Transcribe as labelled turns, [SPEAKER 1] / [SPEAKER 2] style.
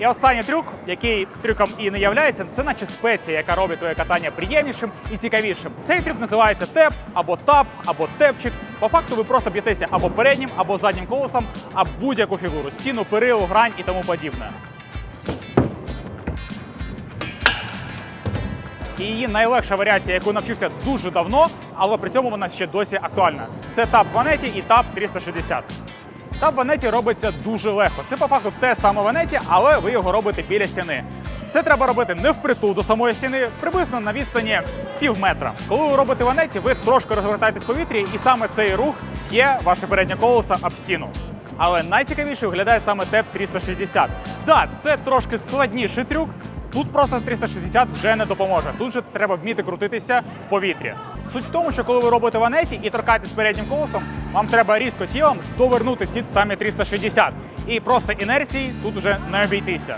[SPEAKER 1] І останній трюк, який трюком і не являється, це наче спеція, яка робить твоє катання приємнішим і цікавішим. Цей трюк називається теп, або тап, або тепчик. По факту ви просто б'єтеся або переднім, або заднім колесом, а будь-яку фігуру, стіну, перилу, грань і тому подібне. І її найлегша варіація, яку навчився дуже давно, але при цьому вона ще досі актуальна. Це тап ванеті і тап 360. Тап ванеті робиться дуже легко. Це по факту те саме ванеті, але ви його робите біля стіни. Це треба робити не впритул до самої стіни, приблизно на відстані пів метра. Коли ви робите ванеті, ви трошки розвертаєтесь в повітрі, і саме цей рух є ваше переднє колесо об стіну. Але найцікавіше виглядає саме ТЕП 360. Так, це трошки складніший трюк. Тут просто 360 вже не допоможе. Тут же треба вміти крутитися в повітрі. Суть в тому, що коли ви робите ванеті і торкаєтесь переднім колесом, вам треба різко тілом довернути ці самі 360. І просто інерції тут вже не обійтися.